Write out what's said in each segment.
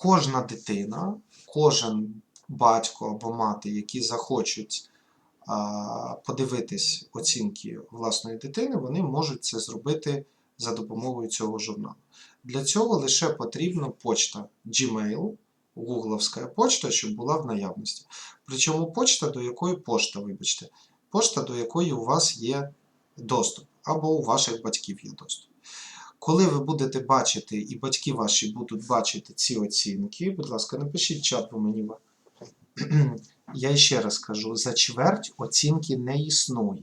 кожна дитина, кожен батько або мати, які захочуть подивитись оцінки власної дитини, вони можуть це зробити за допомогою цього журналу. Для цього лише потрібна почта Gmail, гугловська почта, щоб була в наявності. Причому почта, до якої пошта, вибачте, пошта, до якої у вас є доступ, або у ваших батьків є доступ. Коли ви будете бачити, і батьки ваші будуть бачити ці оцінки, будь ласка, напишіть чат, бо мені. Я ще раз кажу: за чверть оцінки не існує.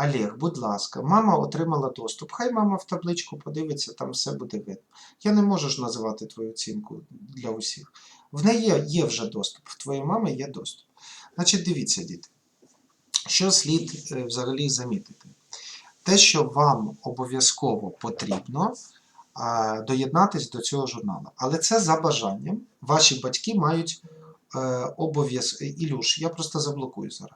Олег, будь ласка, мама отримала доступ. Хай мама в табличку подивиться, там все буде видно. Я не можу ж називати твою оцінку для усіх. В неї є, вже доступ, в твоєї мами є доступ. Значить, дивіться, діти, що слід е, взагалі замітити? Те, що вам обов'язково потрібно а, доєднатись до цього журналу. Але це за бажанням. Ваші батьки мають е, обов'язок. Ілюш, я просто заблокую зараз.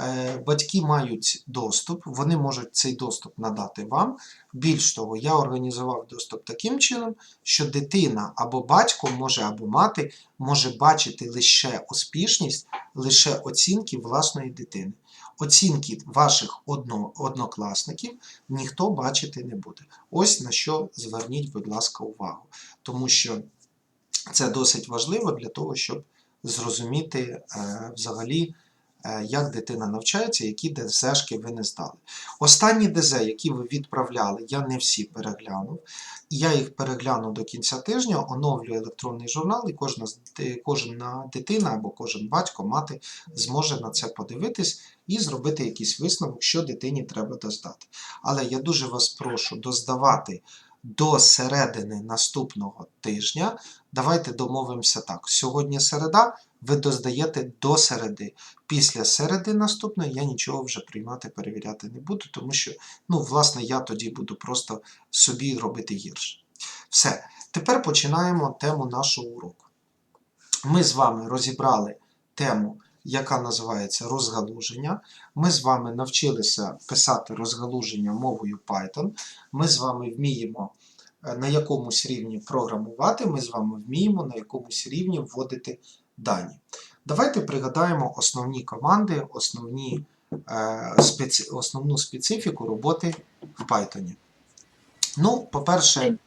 Е, батьки мають доступ, вони можуть цей доступ надати вам. Більш того, я організував доступ таким чином, що дитина або батько може або мати може бачити лише успішність, лише оцінки власної дитини. Оцінки ваших одно, однокласників ніхто бачити не буде. Ось на що зверніть, будь ласка, увагу. Тому що це досить важливо для того, щоб зрозуміти е, взагалі, як дитина навчається, які ДЗшки ви не здали. Останні ДЗ, які ви відправляли, я не всі переглянув. Я їх перегляну до кінця тижня, оновлюю електронний журнал, і кожна, кожна дитина або кожен батько, мати зможе на це подивитись і зробити якийсь висновок, що дитині треба доздати. Але я дуже вас прошу доздавати до середини наступного тижня. Давайте домовимося так. Сьогодні середа, ви доздаєте до середи. Після середи наступної я нічого вже приймати, перевіряти не буду, тому що, ну, власне, я тоді буду просто собі робити гірше. Все. Тепер починаємо тему нашого уроку. Ми з вами розібрали тему, яка називається розгалуження. Ми з вами навчилися писати розгалуження мовою Python. Ми з вами вміємо е, на якомусь рівні програмувати, ми з вами вміємо на якомусь рівні вводити дані. Давайте пригадаємо основні команди, основні, е, специ, основну специфіку роботи в Python. Ну, по-перше,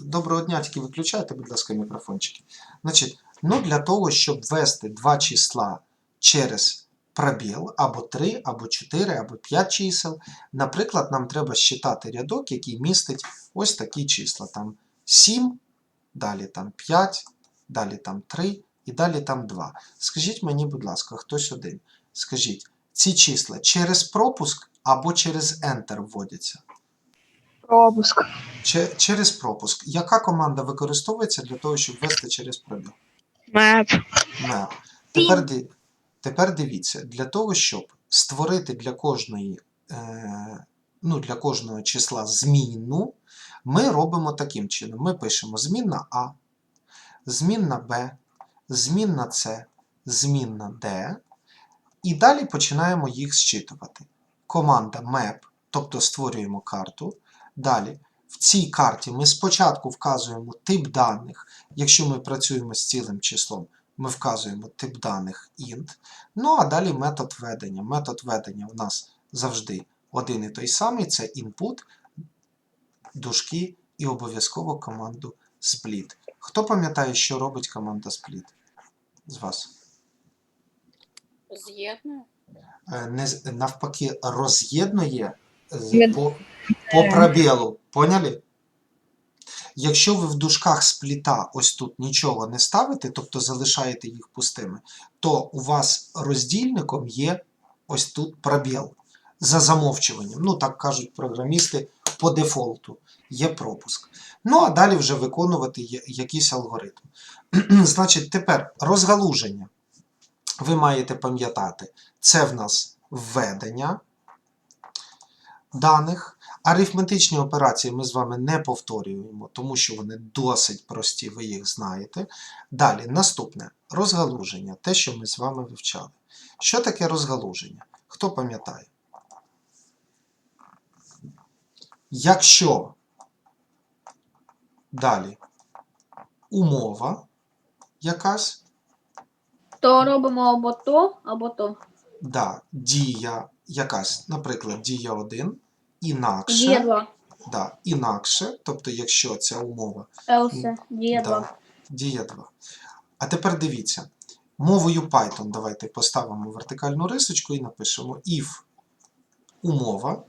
доброго дня, тільки виключайте, будь ласка, мікрофончики. Значить, ну, для того, щоб ввести два числа через пробіл, або 3, або 4, або 5 чисел, наприклад, нам треба считати рядок, який містить ось такі числа. Там 7, далі там 5, далі там 3 і далі там 2. Скажіть мені, будь ласка, хтось один. Скажіть, ці числа через пропуск або через Enter вводяться? Пропуск. Че- через пропуск. Яка команда використовується для того, щоб ввести через пробіл? Меп. Map. Тепер, ди- тепер дивіться, для того, щоб створити для кожної, е, ну, для кожного числа змінну, ми робимо таким чином. Ми пишемо змінна А, змінна Б, змінна С, змінна Д, і далі починаємо їх зчитувати. Команда map, тобто створюємо карту. Далі в цій карті ми спочатку вказуємо тип даних, якщо ми працюємо з цілим числом ми вказуємо тип даних int. Ну а далі метод ведення. Метод ведення у нас завжди один і той самий: це input, дужки і обов'язково команду split. Хто пам'ятає, що робить команда split? З вас? З'єднує? Е, Не, навпаки, роз'єднує по, по пробілу. Поняли? Якщо ви в дужках спліта ось тут нічого не ставите, тобто залишаєте їх пустими, то у вас роздільником є ось тут пробіл за замовчуванням. Ну, так кажуть програмісти по дефолту. Є пропуск. Ну, а далі вже виконувати якийсь алгоритм. Значить, тепер розгалуження. Ви маєте пам'ятати, це в нас введення даних. Арифметичні операції ми з вами не повторюємо, тому що вони досить прості, ви їх знаєте. Далі, наступне розгалуження, те, що ми з вами вивчали. Що таке розгалуження? Хто пам'ятає? Якщо далі умова якась. То робимо або то, або то. Да, дія якась, наприклад, дія 1, інакше. Дія 2. Да, інакше, тобто, якщо ця умова Else. Дія Да, 2. дія 2. А тепер дивіться. Мовою Python давайте поставимо вертикальну рисочку і напишемо if умова.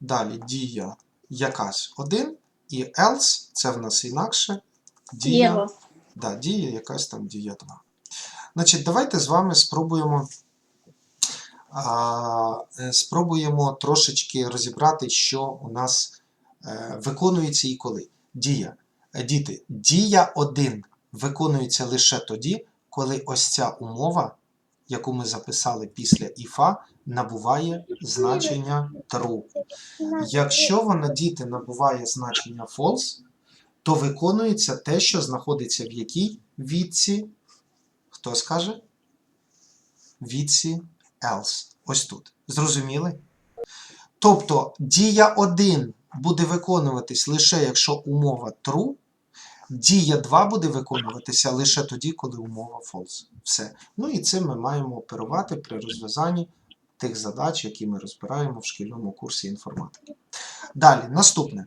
Далі дія якась 1, і else це в нас інакше Дія дія, 2. да, дія якась там дія 2. Значить, давайте з вами спробуємо, а, е, спробуємо трошечки розібрати, що у нас е, виконується і коли. Дія. Е, Діти, дія 1 виконується лише тоді, коли ось ця умова, яку ми записали після іфа, набуває значення true. Якщо вона діти набуває значення false, то виконується те, що знаходиться в якій відці. Хто скаже? Відці else. Ось тут. Зрозуміли? Тобто дія 1 буде виконуватись лише якщо умова true, дія 2 буде виконуватися лише тоді, коли умова false. Все. Ну і цим ми маємо оперувати при розв'язанні тих задач, які ми розбираємо в шкільному курсі інформатики. Далі, наступне.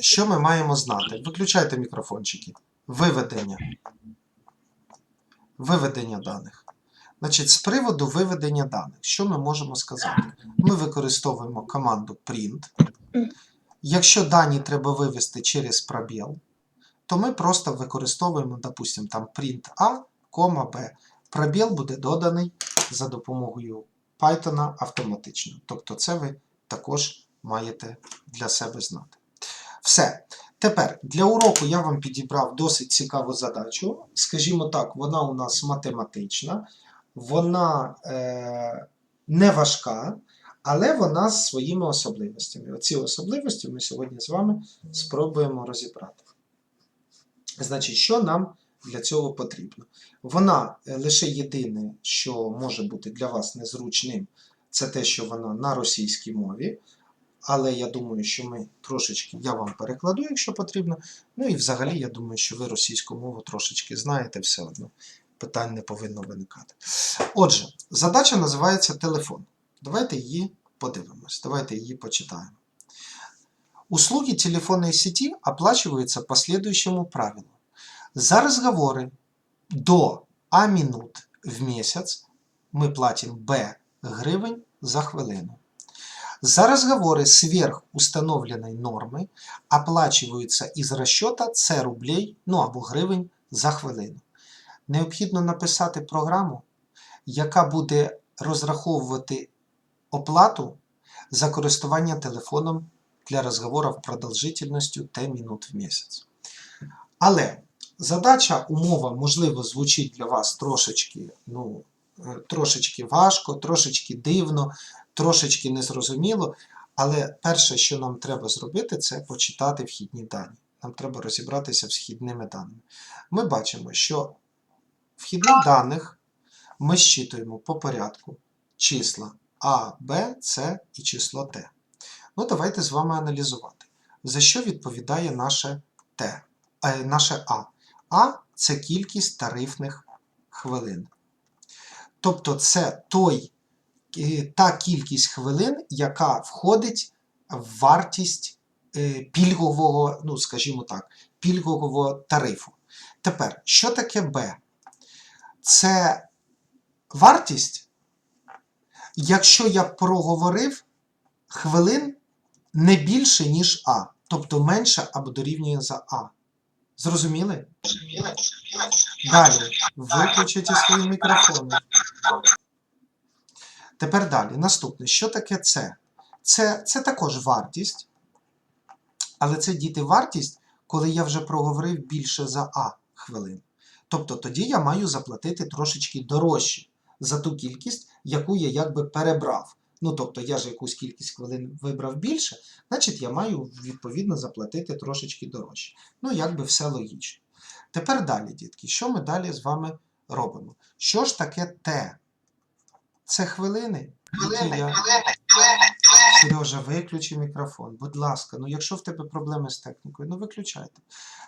Що ми маємо знати? Виключайте мікрофончики. Виведення. Виведення даних. Значить, з приводу виведення даних, що ми можемо сказати? Ми використовуємо команду print. Якщо дані треба вивести через пробіл, то ми просто використовуємо, допустимо, там print A, B. Пробіл буде доданий за допомогою Python автоматично. Тобто це ви також маєте для себе знати. Все. Тепер для уроку я вам підібрав досить цікаву задачу. Скажімо так, вона у нас математична, вона е, не важка, але вона з своїми особливостями. Оці особливості ми сьогодні з вами спробуємо розібрати. Значить, що нам для цього потрібно? Вона е, лише єдине, що може бути для вас незручним, це те, що вона на російській мові. Але я думаю, що ми трошечки я вам перекладу, якщо потрібно. Ну і взагалі, я думаю, що ви російську мову трошечки знаєте все одно. Питань не повинно виникати. Отже, задача називається телефон. Давайте її подивимось. Давайте її почитаємо. Услуги телефонной сети оплачиваются по следующему правилу. За разговоры до А минут в месяц мы платим Б гривень за хвилину. За разговоры сверх установленной нормы оплачиваются із расчета С рублей, ну або гривень за хвилину. Необхідно написати програму, яка буде розраховувати оплату за користування телефоном для розговорів продовжительністю Т минут в місяць. Але задача, умова, можливо, звучить для вас трошечки, ну, е, трошечки важко, трошечки дивно, трошечки незрозуміло. Але перше, що нам треба зробити, це почитати вхідні дані. Нам треба розібратися з вхідними даними. Ми бачимо, що вхідних даних ми щитуємо по порядку числа А, Б, С і число Т. Ну, давайте з вами аналізувати. За що відповідає наше Т, е, наше А? А це кількість тарифних хвилин. Тобто це той, е, та кількість хвилин, яка входить в вартість е, пільгового, ну, скажімо так, пільгового тарифу. Тепер, що таке Б? Це вартість, якщо я проговорив хвилин не більше, ніж А, тобто менше або дорівнює за А. Зрозуміли? Далі. Виключите свої мікрофони. Тепер далі. Наступне. Що таке це? Це, це також вартість. Але це діти вартість, коли я вже проговорив більше за А хвилин. Тобто тоді я маю заплатити трошечки дорожче за ту кількість, яку я якби перебрав. Ну, тобто я ж якусь кількість хвилин вибрав більше, значить я маю відповідно заплатити трошечки дорожче. Ну, якби все логічно. Тепер далі, дітки, що ми далі з вами робимо? Що ж таке Т? Це хвилини, які я Сережа, виключи мікрофон. Будь ласка, ну якщо в тебе проблеми з технікою, ну виключайте.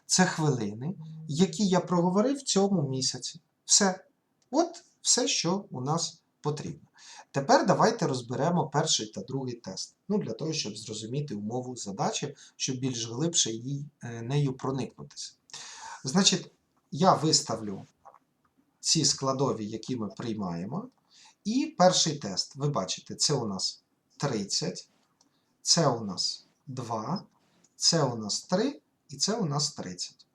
Це хвилини, які я проговорив в цьому місяці. Все. От все, що у нас потрібно. Тепер давайте розберемо перший та другий тест. Ну, для того, щоб зрозуміти умову задачі, щоб більш глибше їй, е, нею проникнутися. Значить, я виставлю ці складові, які ми приймаємо. І перший тест. Ви бачите, це у нас 30, це у нас 2, це у нас 3 і це у нас 30.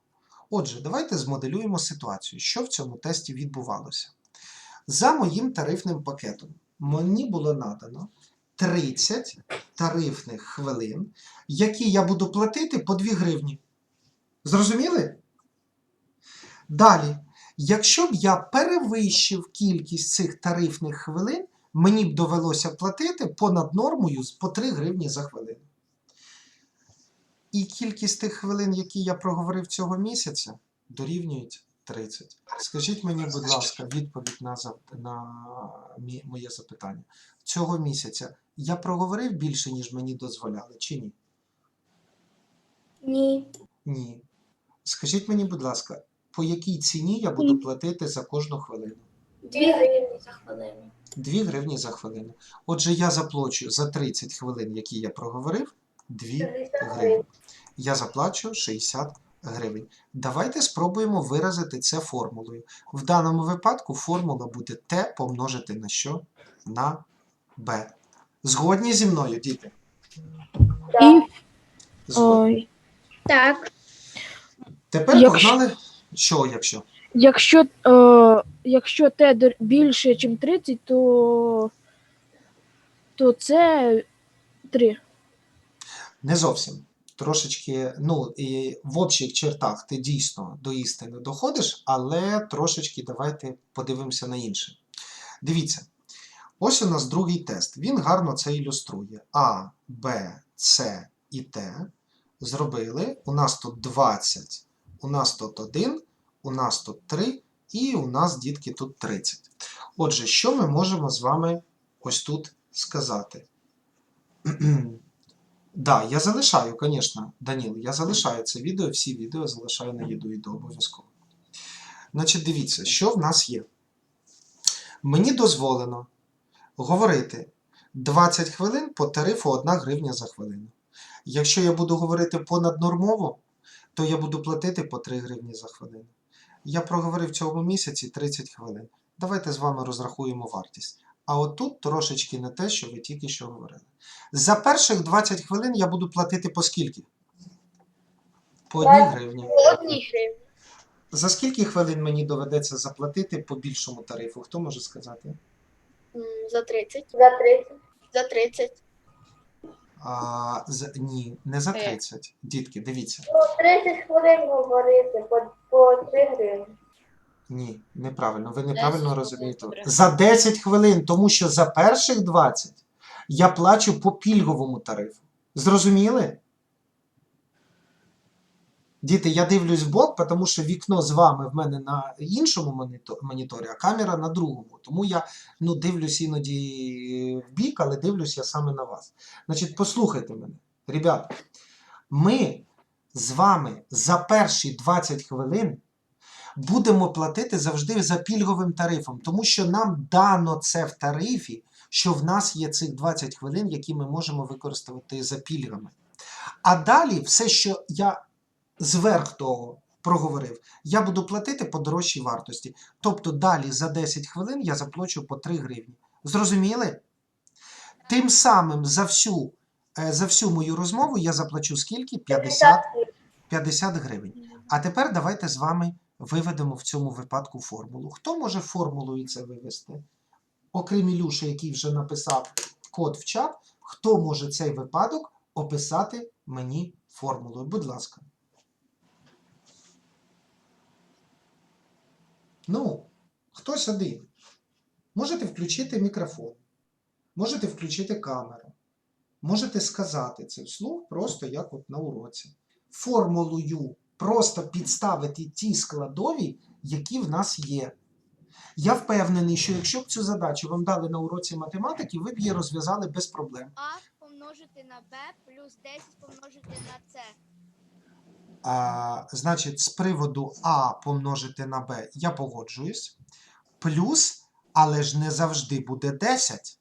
Отже, давайте змоделюємо ситуацію, що в цьому тесті відбувалося. За моїм тарифним пакетом мені було надано 30 тарифних хвилин, які я буду платити по 2 гривні. Зрозуміли? Далі, якщо б я перевищив кількість цих тарифних хвилин, мені б довелося платити понад нормою по 3 гривні за хвилину. І кількість тих хвилин, які я проговорив цього місяця, дорівнюють 30. Скажіть мені, будь ласка, відповідь на, зап- на моє запитання. Цього місяця я проговорив більше, ніж мені дозволяли, чи ні? Ні. Ні. Скажіть мені, будь ласка, по якій ціні я буду платити за кожну хвилину? Дві гривні за хвилину. 2 гривні за хвилину. Отже, я заплачу за 30 хвилин, які я проговорив, 2 гривні. Я заплачу 60 гривень. Давайте спробуємо виразити це формулою. В даному випадку формула буде t помножити на що? На b. Згодні зі мною, діти? І Згодні. Ой. Так. Тепер якщо- погнали. Що, якщо? Якщо, е, якщо дор- більше, ніж 30, то, то це 3. Не зовсім. Трошечки, ну, і в общих чертах ти дійсно до істини доходиш, але трошечки давайте подивимося на інше. Дивіться, ось у нас другий тест. Він гарно це ілюструє. А, Б, С і Т зробили. У нас тут 20, у нас тут 1, у нас тут 3, і у нас, дітки, тут 30. Отже, що ми можемо з вами ось тут сказати? Да, я залишаю, звісно, Даніл, я залишаю це відео, всі відео залишаю на їду і до обов'язково. Значить, дивіться, що в нас є. Мені дозволено говорити 20 хвилин по тарифу 1 гривня за хвилину. Якщо я буду говорити понаднормово, то я буду платити по 3 гривні за хвилину. Я проговорив в цьому місяці 30 хвилин. Давайте з вами розрахуємо вартість. А отут трошечки не те, що ви тільки що говорили. За перших 20 хвилин я буду платити по скільки? По 1 гривні. Одні гривні. За скільки хвилин мені доведеться заплатити по більшому тарифу? Хто може сказати? За 30. За 30. За 30. А, за, ні, не за Е. 30. Дітки, дивіться. 30 хвилин говорити по, по 3 гривні. Ні, неправильно. Ви неправильно розумієте. За 10 хвилин, тому що за перших 20 я плачу по пільговому тарифу. Зрозуміли? Діти, я дивлюсь в бок, тому що вікно з вами в мене на іншому моніторі, а камера на другому. Тому я ну, дивлюсь іноді в бік, але дивлюсь я саме на вас. Значить, послухайте мене, ребята, ми з вами за перші 20 хвилин будемо платити завжди за пільговим тарифом, тому що нам дано це в тарифі, що в нас є цих 20 хвилин, які ми можемо використати за пільгами. А далі все, що я зверх того проговорив, я буду платити по дорожчій вартості. Тобто далі за 10 хвилин я заплачу по 3 гривні. Зрозуміли? Тим самим за всю, е, за всю мою розмову я заплачу скільки? 50 50 гривень. А тепер давайте з вами виведемо в цьому випадку формулу. Хто може формулою це вивести? Окрім Ілюші, який вже написав код в чат, хто може цей випадок описати мені формулою? Будь ласка. Ну, хтось один. Можете включити мікрофон, можете включити камеру, можете сказати це вслух, просто як от на уроці формулою просто підставити ті складові, які в нас є. Я впевнений, що якщо б цю задачу вам дали на уроці математики, ви б її розв'язали без проблем. А помножити на Б плюс 10 помножити на С. А, значить, з приводу А помножити на Б я погоджуюсь. Плюс, але ж не завжди буде 10.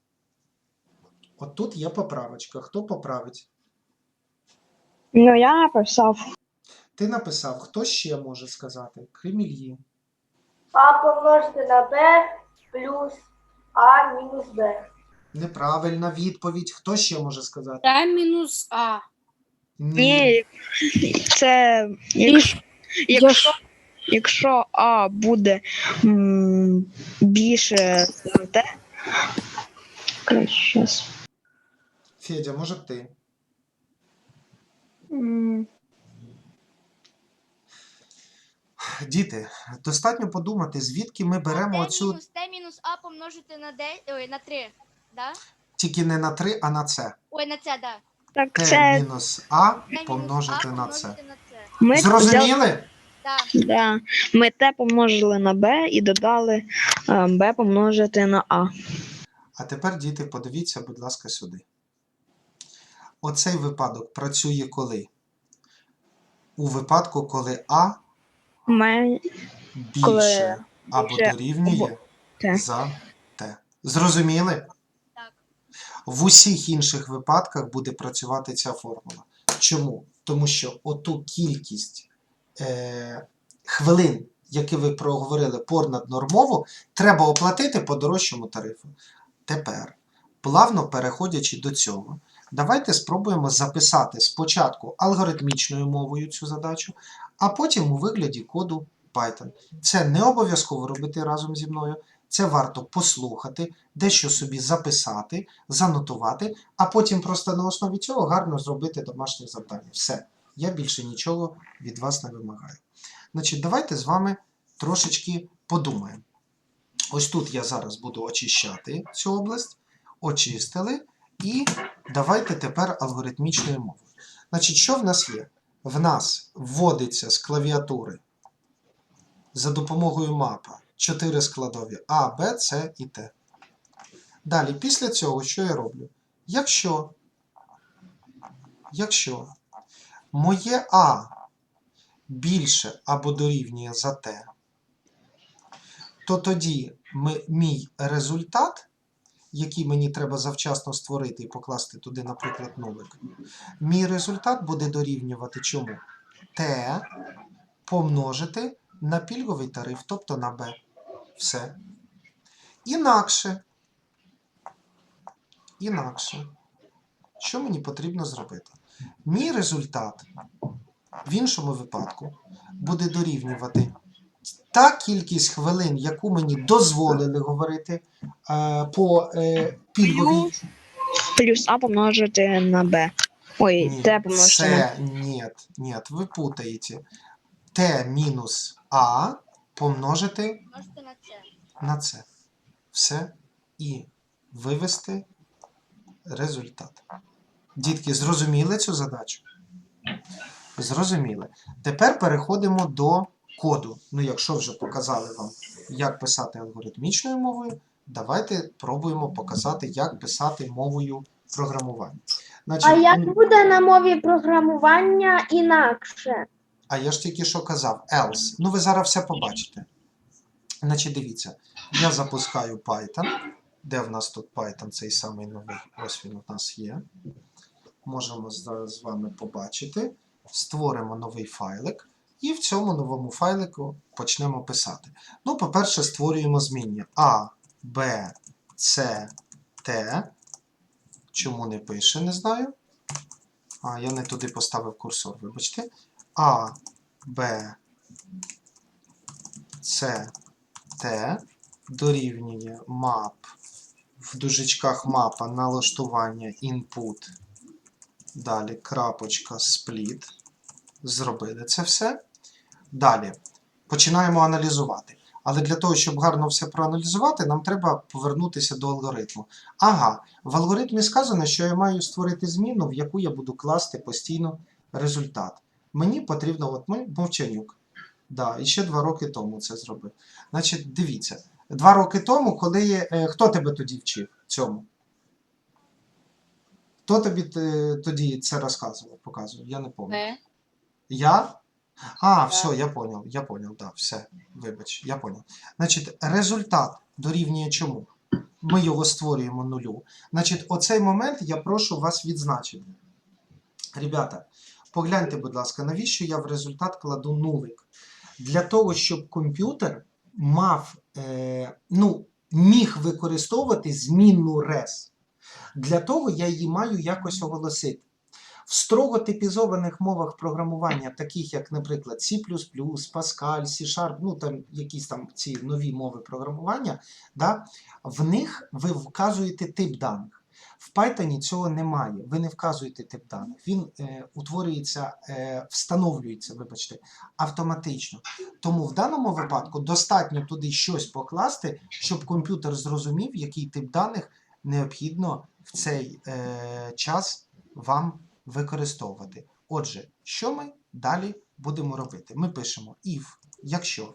От тут є поправочка. Хто поправить? Ну, я написав. Ти написав, хто ще може сказати? Крім Ільї. А помножити на Б плюс А мінус Б. Неправильна відповідь. Хто ще може сказати? Т мінус А. Ні, це якщо, якщо, якщо А буде м, більше за Т. Коротше. Федя, може б ти? М, Діти, достатньо подумати, звідки ми беремо оцю мінус Т мінус А помножити на 10, ой, на 3. Да? тільки не на 3, а на С. Ой, на це, да. Так, Т це мінус А Т мінус помножити А на С. помножити на С. ми Зрозуміли? Да. да, ми Т помножили на Б і додали е, Б помножити на А. А тепер, діти, подивіться, будь ласка, сюди. Оцей випадок працює коли? У випадку, коли А Ми, більше Коли або більше дорівнює за Т. Зрозуміли? Так. В усіх інших випадках буде працювати ця формула. Чому? Тому що оту кількість е, хвилин, які ви проговорили понаднормово, треба оплатити по дорожчому тарифу. Тепер, плавно переходячи до цього, давайте спробуємо записати спочатку алгоритмічною мовою цю задачу, а потім у вигляді коду Python. Це не обов'язково робити разом зі мною. Це варто послухати, дещо собі записати, занотувати, а потім просто на основі цього гарно зробити домашнє завдання. Все. Я більше нічого від вас не вимагаю. Значить, давайте з вами трошечки подумаємо. Ось тут я зараз буду очищати цю область. Очистили. І давайте тепер алгоритмічною мовою. Значить, що в нас є? В нас вводиться з клавіатури за допомогою мапа чотири складові А, Б, С і Т. Далі, після цього, що я роблю? Якщо, якщо моє А більше або дорівнює за Т, то тоді ми, мій результат, який мені треба завчасно створити і покласти туди, наприклад, нулик, мій результат буде дорівнювати чому? Т помножити на пільговий тариф, тобто на Б. Все. Інакше. Інакше. Що мені потрібно зробити? Мій результат в іншому випадку буде дорівнювати та кількість хвилин, яку мені дозволили говорити е, по е, пільговій. Плюс А помножити на Б. Ой, Ні, Т помножити на це, нет, нет, ви путаєте. Т мінус А помножити на це. на це. Все. І вивести результат. Дітки, зрозуміли цю задачу? Зрозуміли. Тепер переходимо до коду. Ну, якщо вже показали вам, як писати алгоритмічною мовою, давайте пробуємо показати, як писати мовою програмування. Значить, А як буде на мові програмування інакше? а я ж тільки що казав, else. Ну, ви зараз все побачите. Значить, дивіться, я запускаю Python. Де в нас тут Python, цей самий новий? Ось він у нас є. Можемо зараз з вами побачити. Створимо новий файлик. І в цьому новому файлику почнемо писати. Ну, по-перше, створюємо змінні А, Б, С, Т. Чому не пише, не знаю. А, я не туди поставив курсор, вибачте. А, Б, С, Т дорівнює map в дужечках мапа налаштування input. Далі крапочка split. Зробили це все. Далі починаємо аналізувати. Але для того, щоб гарно все проаналізувати, нам треба повернутися до алгоритму. Ага, в алгоритмі сказано, що я маю створити зміну, в яку я буду класти постійно результат. Мені потрібно, от ми, мовчанюк. Да, і ще два роки тому це зробив. Значить, дивіться, два роки тому, коли. Е, хто тебе тоді вчив цьому? Хто тобі е, тоді це розказував, показував? Я не пам'ятаю. Я? А, все, я понял, я понял, да, все, вибач, я понял. Значить, результат дорівнює чому? Ми його створюємо нулю. Значить, оцей момент я прошу вас відзначити. Ребята, погляньте, будь ласка, навіщо я в результат кладу нулик? Для того, щоб комп'ютер мав, е, ну, міг використовувати змінну res. Для того я її маю якось оголосити. В строго типізованих мовах програмування, таких як, наприклад, C++, Pascal, C-Sharp, ну там якісь там ці нові мови програмування, да, в них ви вказуєте тип даних. В Python цього немає. Ви не вказуєте тип даних. Він е, утворюється, е, встановлюється, вибачте, автоматично. Тому в даному випадку достатньо туди щось покласти, щоб комп'ютер зрозумів, який тип даних необхідно в цей е, час вам використовувати. Отже, що ми далі будемо робити? Ми пишемо if, якщо.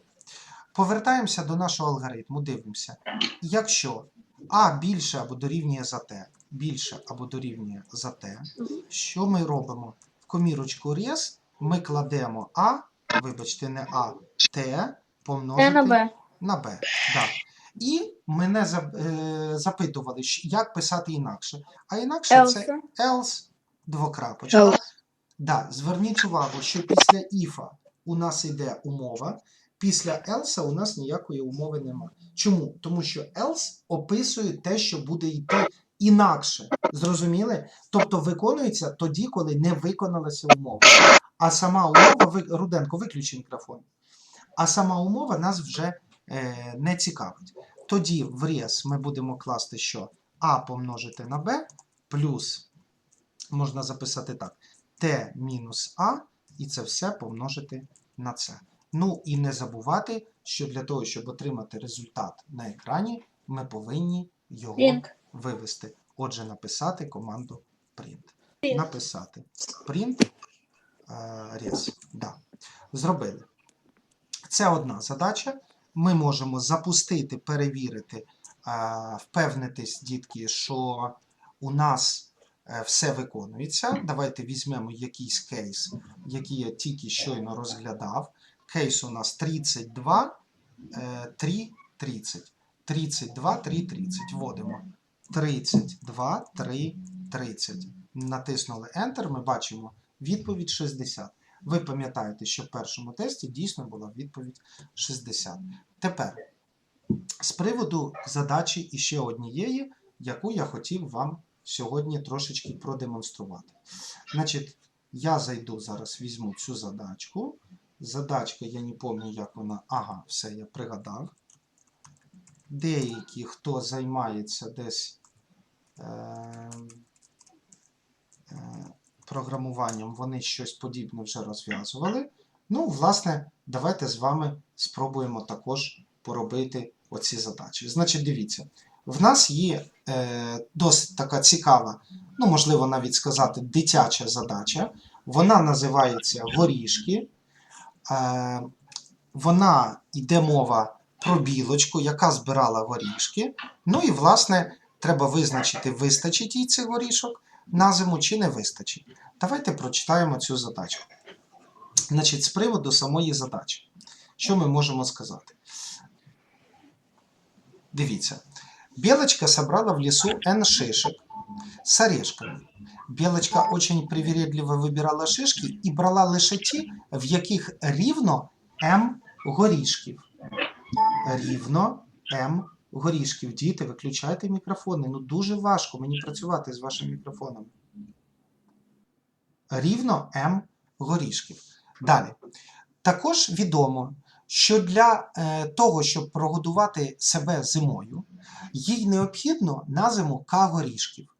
Повертаємося до нашого алгоритму, дивимося. Якщо А більше або дорівнює за Т, більше або дорівнює за Т, що ми робимо? В комірочку res ми кладемо А, вибачте, не А, Т помножити на Б. на Б. Да. І мене е, запитували, як писати інакше. А інакше це Else. Двокрапочка. Else. Да, зверніть увагу, що після іфа у нас йде умова, після else у нас ніякої умови немає. Чому? Тому що else описує те, що буде йти інакше. Зрозуміли? Тобто виконується тоді, коли не виконалася умова. А сама умова, ви- Руденко, виключи мікрофон. А сама умова нас вже е, не цікавить. Тоді в рез ми будемо класти, що А помножити на Б плюс, можна записати так, Т мінус А, і це все помножити на це. Ну і не забувати, що для того, щоб отримати результат на екрані, ми повинні його Print. вивести. Отже, написати команду print. Print. Написати print е, res. Да. Зробили. Це одна задача. Ми можемо запустити, перевірити, е, впевнитись, дітки, що у нас е, все виконується. Давайте візьмемо якийсь кейс, який я тільки щойно розглядав. Кейс у нас 32, е, 3, 30. 32, 3, 30. Вводимо. 32, 3, 30. Натиснули Enter, ми бачимо відповідь 60. Ви пам'ятаєте, що в першому тесті дійсно була відповідь 60. Тепер, з приводу задачі іще однієї, яку я хотів вам сьогодні трошечки продемонструвати. Значить, я зайду зараз, візьму цю задачку. Задачка, я не пам'ятаю, як вона. Ага, все, я пригадав. Деякі, хто займається десь е, е, програмуванням, вони щось подібне вже розв'язували. Ну, власне, давайте з вами спробуємо також поробити оці задачі. Значить, дивіться, в нас є е, досить така цікава, ну, можливо, навіть сказати, дитяча задача. Вона називається Горішки. Е, вона йде мова про білочку, яка збирала горішки. Ну і, власне, треба визначити, вистачить їй цих горішок на зиму чи не вистачить. Давайте прочитаємо цю задачу. Значить, з приводу самої задачі, що ми можемо сказати? Дивіться. Белочка собрала в лесу N шишек с орешками. Белочка очень привередливо вибирала шишки і брала лише ті, в яких рівно М горішків. Рівно М горішків. Діти, виключайте мікрофони. Ну дуже важко мені працювати з вашими мікрофонами. Рівно М горішків. Далі. Також відомо, що для е, того, щоб прогодувати себе зимою, їй необхідно на зиму К горішків.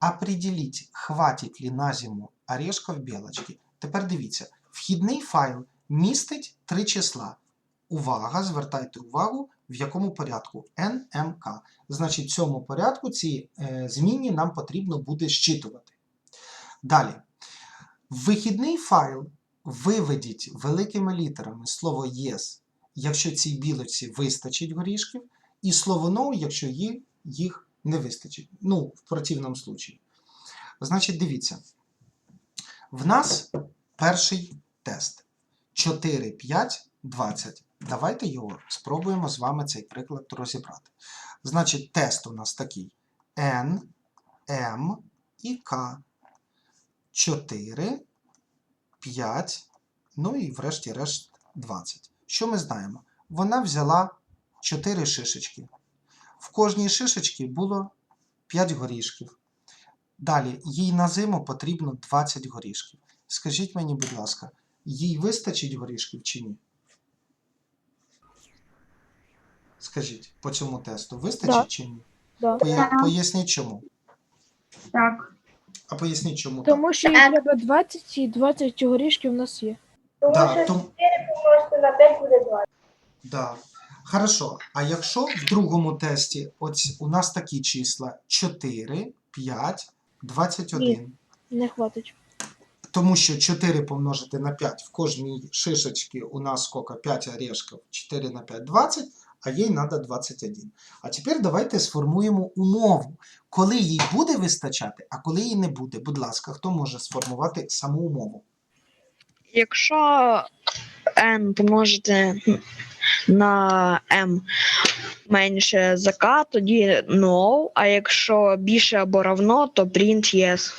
Определіть, хватить ли на зиму орешків білочки. Тепер дивіться, вхідний файл містить три числа. Увага, звертайте увагу, в якому порядку NMK. Значить, в цьому порядку ці е, змінні нам потрібно буде щитувати. Далі. Вихідний файл виведіть великими літерами слово yes, якщо цій білочці вистачить горішків, і слово якщо їй їх не вистачить. Ну, в противному случаї. Значить, дивіться. В нас перший тест. 4, 5, 20. Давайте його спробуємо з вами цей приклад розібрати. Значить, тест у нас такий: N, M і K. 4, 5, ну і врешті-решт 20. Що ми знаємо? Вона взяла 4 шишечки. В кожній шишечці було 5 горішків. Далі, їй на зиму потрібно 20 горішків. Скажіть мені, будь ласка, їй вистачить горішків чи ні? Скажіть, по цьому тесту вистачить Да. чи ні? Да. Поя- Поясніть чому. Так. А поясніть чому. так. Тому що їй треба 20 і 20 горішків у нас є. Тому Да, що том- 4 помножити на 5 буде 20. Да. Хорошо. А якщо в другому тесті ось у нас такі числа 4, 5, 21. Не хватить. Тому що 4 помножити на 5 в кожній шишечці у нас сколько? 5 орешків. 4 на 5 20, а їй треба 21. А тепер давайте сформуємо умову, коли їй буде вистачати, а коли їй не буде. Будь ласка, хто може сформувати саму умову? Якщо n помножити на m менше за k, тоді no, а якщо більше або равно, то print yes.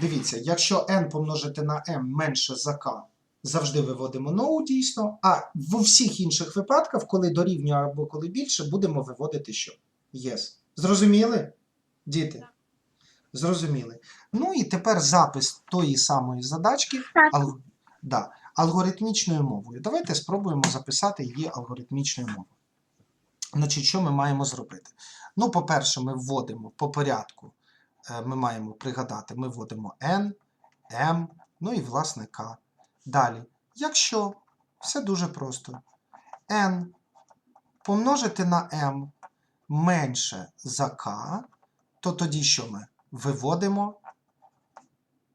Дивіться, якщо n помножити на m менше за k, завжди виводимо no дійсно, а в всіх інших випадках, коли дорівнює або коли більше, будемо виводити що? Yes. Зрозуміли? Діти? Зрозуміли. Ну і тепер запис тої самої задачки ал... да, алгоритмічною мовою. Давайте спробуємо записати її алгоритмічною мовою. Значить, що ми маємо зробити? Ну, по-перше, ми вводимо по порядку е, ми маємо пригадати, ми вводимо N, M, ну і власне K. Далі, якщо все дуже просто, N помножити на M менше за K, то тоді що ми? Виводимо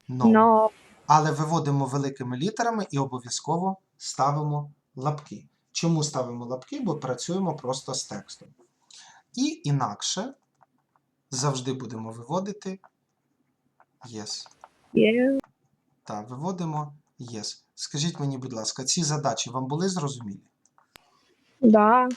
no. No. Але виводимо великими літерами і обов'язково ставимо лапки. Чому ставимо лапки? Бо працюємо просто з текстом. І інакше завжди будемо виводити yes. Є. Так, виводимо yes. Скажіть мені, будь ласка, ці задачі вам були зрозумілі? Да.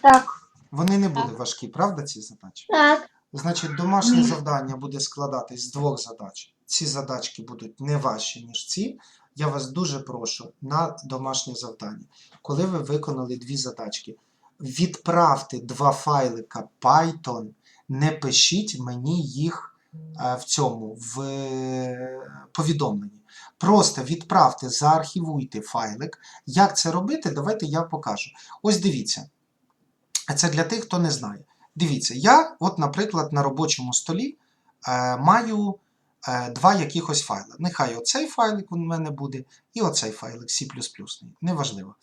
Вони не були важкі, правда, ці задачі? Так. Значить, домашнє завдання буде складатись з двох задач. Ці задачки будуть не важчі, ніж ці. Я вас дуже прошу на домашнє завдання. Коли ви виконали дві задачки, відправте два файлика Python, не пишіть мені їх е, в цьому в е, повідомленні. Просто відправте, заархівуйте файлик. Як це робити, давайте я покажу. Ось дивіться. Це для тих, хто не знає. Дивіться, я, от, наприклад, на робочому столі е, маю два якихось файли. Нехай оцей файлик у мене буде, і оцей файлик C. Неважливо.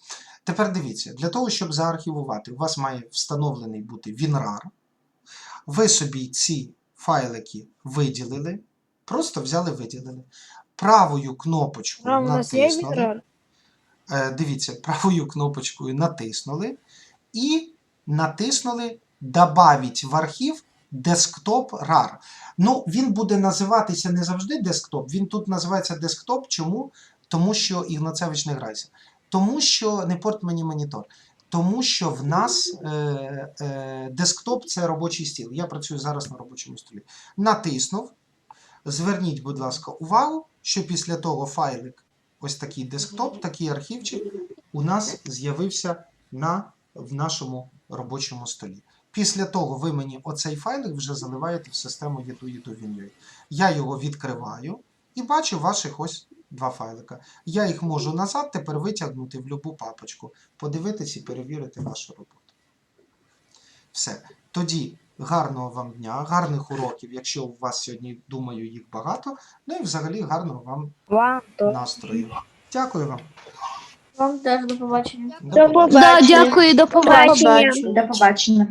Тепер дивіться, для того, щоб заархівувати, у вас має встановлений бути WinRAR. Ви собі ці файлики виділили, просто взяли, виділили. Правою кнопочкою натиснули. Е, дивіться, правою кнопочкою натиснули і натиснули Добавить в архів Desktop RAR. Ну, він буде називатися не завжди десктоп, він тут називається десктоп. Чому? Тому що Ігнацевич не грайся. Тому що не порт мені монітор. Тому що в нас е, е, десктоп це робочий стіл. Я працюю зараз на робочому столі. Натиснув. Зверніть, будь ласка, увагу, що після того файлик, ось такий десктоп, такий архівчик, у нас з'явився на, в нашому робочому столі. Після того ви мені оцей файлик вже заливаєте в систему Yedu Я його відкриваю і бачу ваших ось два файлика. Я їх можу назад тепер витягнути в будь-яку папочку, подивитись і перевірити вашу роботу. Все. Тоді гарного вам дня, гарних уроків, якщо у вас сьогодні, думаю, їх багато. Ну і взагалі гарного Вам настрою. Дякую вам. Вам теж до побачення. До побачення. Да, дякую, до побачення. До побачення.